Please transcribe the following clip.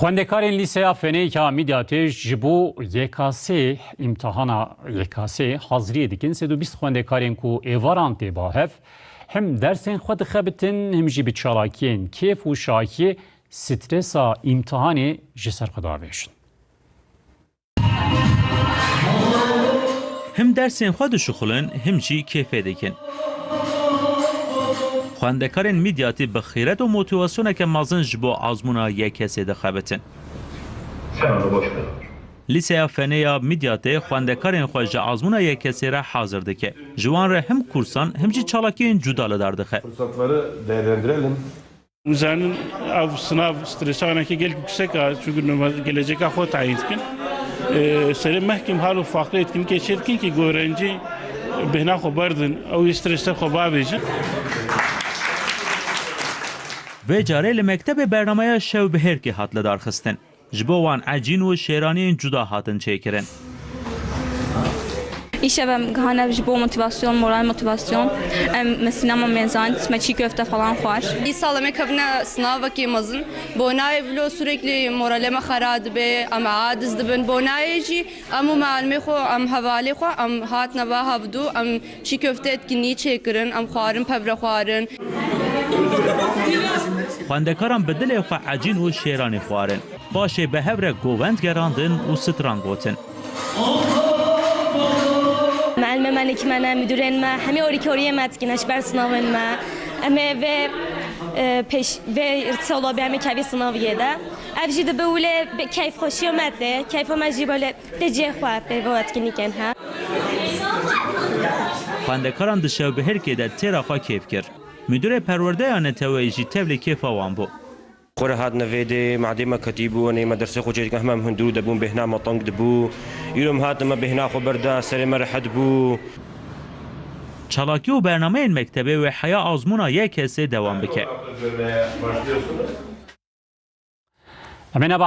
خوندکار این لیسه افنی که میدی آتش جبو یکاسه امتحان یکاسه حاضری دیکن. سی دو بیست خوندکار این ایواران تی باهف هم درس خود خبتن هم جی بچالاکی این کیف و شاکی سترسا امتحانی جسر خدا بیشن هم درس این خودشو خلن هم جی کیف دیکن. خوێندەکارێن میدیاتی بە خیرەت و مۆتیواسیۆنەکە مازنج بۆ ئازمونە یەکەسێ دەخەبێتن لیسەیە فەنەیە میدیاتێ خوێندەکارێن خۆژە ئازمونە یەکەسێرە حاضر دەکە ژوانرە هەم کورسان هەمجی چاڵکیین جودا لەدار دەخێ Müzenin av sınav stresanaki gel yüksek ha çünkü gelecek ha tayin etkin. Ee, Serin mehkim halu farklı etkin geçirkin ki öğrenci bihna xobardın, ev streste xoba وی جاره لمکتب برنامه شو به هر که حد لدارخستن جبو وان عجین و شیرانی جدا هاتن چیکرن İşte hani bu motivasyon, moral motivasyon. Mesela mezan, çiğ köfte falan var. İyi sağlamak kabine sınav vakiyemizin. Bonaya bile sürekli moralime haradı be, ama adiz de ben bonaya ci, ama malme xo, am havale xo, am hatna va havdu, am çiğ köfte etkinliği çekirin, am xarın, pevre xarın. Bi dilê xwe ecîn û şêranê xwarin. Paşê bi hev re govend gerandin û stran gotin. معلم من که من می‌دونن ما همه اوری که اوری متکنش بر سناون ما اما و پیش و ارتسالا به همه کوی سناویه ده افجی ده بوله به کیف خوشی آمده کیف ما جی بوله ده جه خواه به وقت که نیکن ها Xwendekaran di şewbihêrkê de têra xwe kêf kir. Müdürê perwerdeya neteweyê jî tevlê kêfa wan bû. قرى هاد نفيدي معدي ما كتيبو أنا مدرسة خو جيك همام هندو دبون بهنا ما طنق دبو يوم هاد ما بهنا خو بردا سري مرحد بو bernameyên mektebê wê heya azmûna YKSê dewam bike. Vermeye başlıyorsunuz. Em ê nebehs